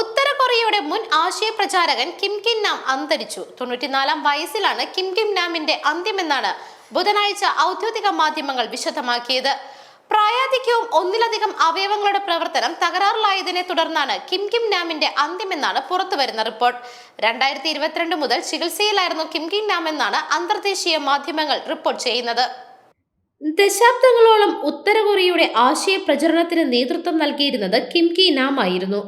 ഉത്തര കൊറിയയുടെ മുൻ ആശയ പ്രചാരകൻ കിം കിം നാം അന്തരിച്ചു. തൊണ്ണൂറ്റിനാലാം വയസ്സിലാണ് കിം കിം നാമിന്റെ അന്ത്യമെന്നാണ് ബുധനാഴ്ച ഔദ്യോഗിക മാധ്യമങ്ങൾ വിശദമാക്കിയത്. പ്രായാധിക്യവും ഒന്നിലധികം അവയവങ്ങളുടെ പ്രവർത്തനം തകരാറിലായതിനെ തുടർന്നാണ് കിം കിം നാമിന്റെ അന്ത്യമെന്നാണ് പുറത്തുവരുന്ന റിപ്പോർട്ട്. രണ്ടായിരത്തി ഇരുപത്തിരണ്ട് മുതൽ ചികിത്സയിലായിരുന്നു കിം കിം നാം എന്നാണ് അന്തർദേശീയ മാധ്യമങ്ങൾ റിപ്പോർട്ട് ചെയ്യുന്നത്. ദശാബ്ദങ്ങളോളം ഉത്തര കൊറിയയുടെ ആശയ പ്രചരണത്തിന് നേതൃത്വം നൽകിയിരുന്നത് കിം കി നാം ആയിരുന്നു.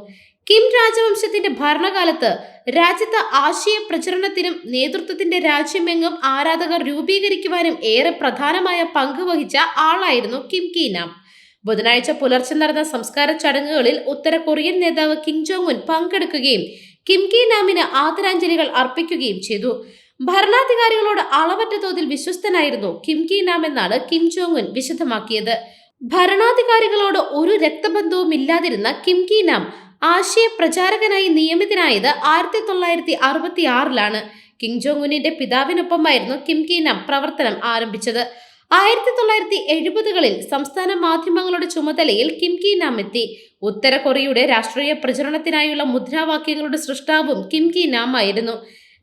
കിം രാജവംശത്തിന്റെ ഭരണകാലത്ത് രാജ്യത്ത് ആശയ പ്രചരണത്തിനും നേതൃത്വത്തിന്റെ രാജ്യമെങ്ങും ആരാധകർ രൂപീകരിക്കുവാനും ഏറെ പ്രധാനമായ പങ്ക് വഹിച്ച ആളായിരുന്നു കിം കീനാം. ബുധനാഴ്ച പുലർച്ചെ നടന്ന സംസ്കാര ചടങ്ങുകളിൽ ഉത്തര കൊറിയൻ നേതാവ് കിം ജോങ് ഉൻ പങ്കെടുക്കുകയും കിം കി നാമിന് ആദരാഞ്ജലികൾ അർപ്പിക്കുകയും ചെയ്തു. ഭരണാധികാരികളോട് അളവറ്റ തോതിൽ വിശ്വസ്തനായിരുന്നു കിം കി നാം എന്നാണ് കിം ജോങ് ഉൻ വിശദമാക്കിയത്. ഭരണാധികാരികളോട് ഒരു രക്തബന്ധവും ഇല്ലാതിരുന്ന കിം കി നാം ആശയ പ്രചാരകനായി നിയമിതനായത് ആയിരത്തി തൊള്ളായിരത്തി അറുപത്തി ആറിലാണ് കിം ജോങ് ഉന്നിന്റെ പിതാവിനൊപ്പമായിരുന്നു കിം കി നാം പ്രവർത്തനം ആരംഭിച്ചത്. ആയിരത്തി തൊള്ളായിരത്തി എഴുപതുകളിൽ സംസ്ഥാന മാധ്യമങ്ങളുടെ ചുമതലയിൽ കിം കി നാം എത്തി. ഉത്തര കൊറിയയുടെ രാഷ്ട്രീയ പ്രചരണത്തിനായുള്ള മുദ്രാവാക്യങ്ങളുടെ സൃഷ്ടാവും കിം കി നാം ആയിരുന്നു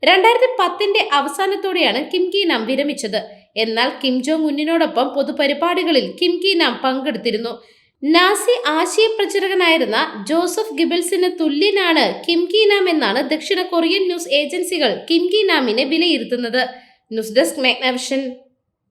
രണ്ടായിരത്തി പത്തിന്റെ അവസാനത്തോടെയാണ് കിം കി നാം വിരമിച്ചത്. എന്നാൽ കിം ജോങ് ഉന്നിനോടൊപ്പം പൊതുപരിപാടികളിൽ കിം കി നാം പങ്കെടുത്തിരുന്നു. നാസി ആശയ പ്രചാരകനായിരുന്ന ജോസഫ് ഗിബിൾസിന് തുല്യനാണ് കിം കി നാം എന്നാണ് ദക്ഷിണ കൊറിയൻ ന്യൂസ് ഏജൻസികൾ കിം കി നാമിനെ വിലയിരുത്തുന്നത്. News desk Magnavision.